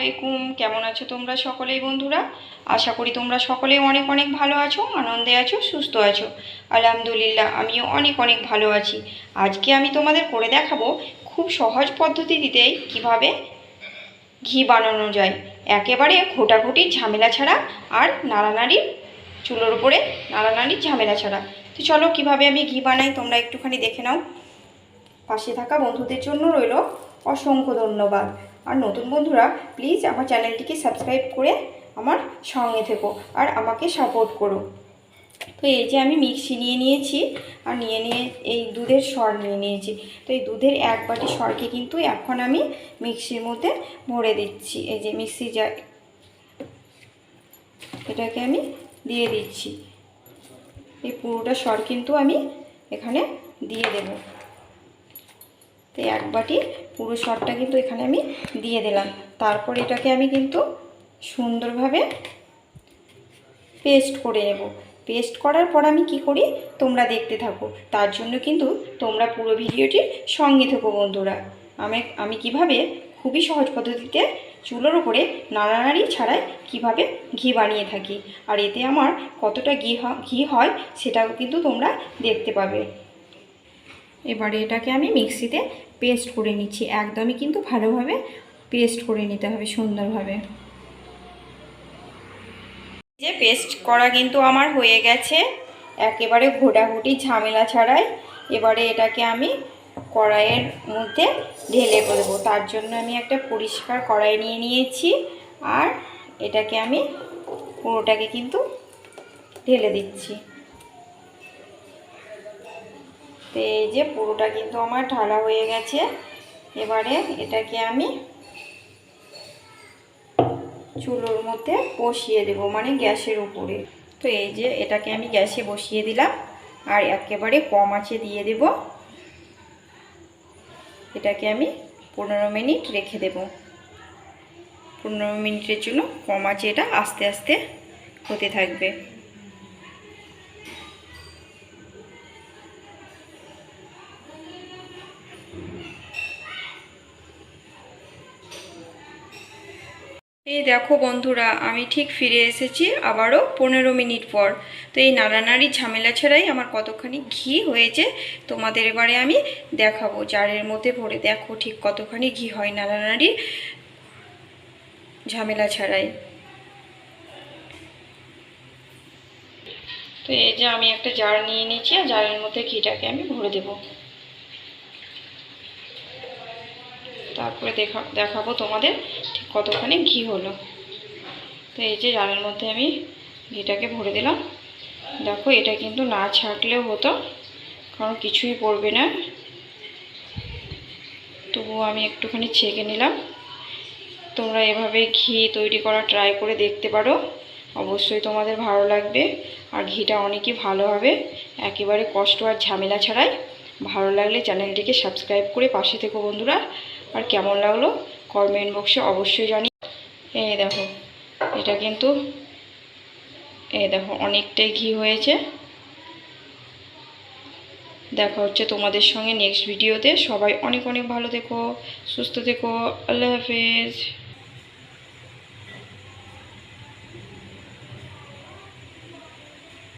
আলাইকুম, কেমন আছো তোমরা সকলেই বন্ধুরা? আশা করি তোমরা সকলেই অনেক অনেক ভালো আছো, আনন্দে আছো, সুস্থ আছো। আলহামদুলিল্লাহ, আমিও অনেক অনেক ভালো আছি। আজকে আমি তোমাদের করে দেখাবো খুব সহজ পদ্ধতিতেই কীভাবে ঘি বানানো যায়। একেবারে ঘোটাঘুটির ঝামেলা ছাড়া আর নাড়ানাড়ির চুলোর উপরে নাড়ানাড়ির ঝামেলা ছাড়া। তো চলো, কীভাবে আমি ঘি বানাই তোমরা একটুখানি দেখে নাও। পাশে থাকা বন্ধুদের জন্য রইল অসংখ্য ধন্যবাদ। আর নতুন বন্ধুরা প্লিজ আমার চ্যানেলটিকে সাবস্ক্রাইব করে আমার সঙ্গে থেকো আর আমাকে সাপোর্ট করো। তো এই যে আমি মিক্সি নিয়ে নিয়েছি আর নিয়ে নিয়ে এই দুধের সর নিয়ে নিয়েছি। তো এই দুধের এক বাটি সরকে কিন্তু এখন আমি মিক্সির মধ্যে ভরে দিচ্ছি। এই যে মিক্সি যা এটাকে আমি দিয়ে দিচ্ছি। এই পুরোটা সর কিন্তু আমি এখানে দিয়ে দেবো। তো এক বাটি পুরো সরটা কিন্তু এখানে আমি দিয়ে দিলাম। তারপর এটাকে আমি কিন্তু সুন্দরভাবে পেস্ট করে নেব। পেস্ট করার পর আমি কি করি? তোমরা দেখতে থাকো। তার জন্য কিন্তু তোমরা পুরো ভিডিওটির সঙ্গে থেকো বন্ধুরা। আমি আমি কীভাবে খুবই সহজ পদ্ধতিতে চুলোর উপরে নাড়ানাড়ি ছাড়াই কীভাবে ঘি বানিয়ে থাকি, আর এতে আমার কতটা ঘি ঘি হয় সেটাও কিন্তু তোমরা দেখতে পাবে। এবারে এটাকে আমি মিক্সিতে পেস্ট করে নিচ্ছি একদমই, কিন্তু ভালোভাবে পেস্ট করে নিতে হবে সুন্দরভাবে। যে পেস্ট করা কিন্তু আমার হয়ে গেছে, একেবারে ঘোটাঘুটি ঝামেলা ছাড়াই। এবারে এটাকে আমি কড়াইয়ের মধ্যে ঢেলে দেবো তার জন্য আমি একটা পরিষ্কার কড়াই নিয়ে নিয়েছি আর এটাকে আমি পুরোটাকে কিন্তু ঢেলে দিচ্ছি। তো এই যে পুরোটা কিন্তু আমার ঢালা হয়ে গেছে। এবারে এটাকে আমি চুলোর মধ্যে বসিয়ে দেব মানে গ্যাসের উপরে। তো এই যে এটাকে আমি গ্যাসে বসিয়ে দিলাম, আর একেবারে কম আঁচে দিয়ে দেব। এটাকে আমি পনেরো মিনিট রেখে দেব। পনেরো মিনিটের জন্য কম আঁচে এটা আস্তে আস্তে হতে থাকবে। এই দেখো বন্ধুরা, আমি ঠিক ফিরে এসেছি আবারও পনেরো মিনিট পর। তো এই নাড়ানাড়ি ঝামেলা ছাড়াই আমার কতখানি ঘি হয়েছে তোমাদের এবারে আমি দেখাবো। জারের মধ্যে ভরে দেখো ঠিক কতখানি ঘি হয় নাড়ানাড়ি ঝামেলা ছাড়াই। তো এই যে আমি একটা জার নিয়ে নিয়েছি, আর জারের মধ্যে ঘিটাকে আমি ভরে দেবো। তারপরে দেখা দেখাবো তোমাদের কতখানি ঘি হলো। তো এই যে জালের মধ্যে আমি ঘিটাকে ভরে দিলাম। দেখো, এটা কিন্তু না ছাকলেও হতো, কারণ কিছুই পড়বে না। তবুও আমি একটুখানি ছেঁকে নিলাম। তোমরা এভাবে ঘি তৈরি করা ট্রাই করে দেখতে পারো। অবশ্যই তোমাদের ভালো লাগবে। আর ঘিটা অনেকই ভালো হবে। একেবারে কষ্ট আর ঝামেলা ছাড়াই। ভালো লাগলে চ্যানেলটিকে সাবস্ক্রাইব করে পাশে থেকো বন্ধুরা। আর কেমন লাগল? কমেন্ট বক্সে অবশ্যই জানি। এই দেখো, এটা কিন্তু, এই দেখো, অনেকটাই ঘি হয়েছে। দেখা হচ্ছে তোমাদের সঙ্গে নেক্সট ভিডিওতে সবাই অনেক অনেক ভালো থেকো, সুস্থ থেকো, আল্লাহ হাফেজ।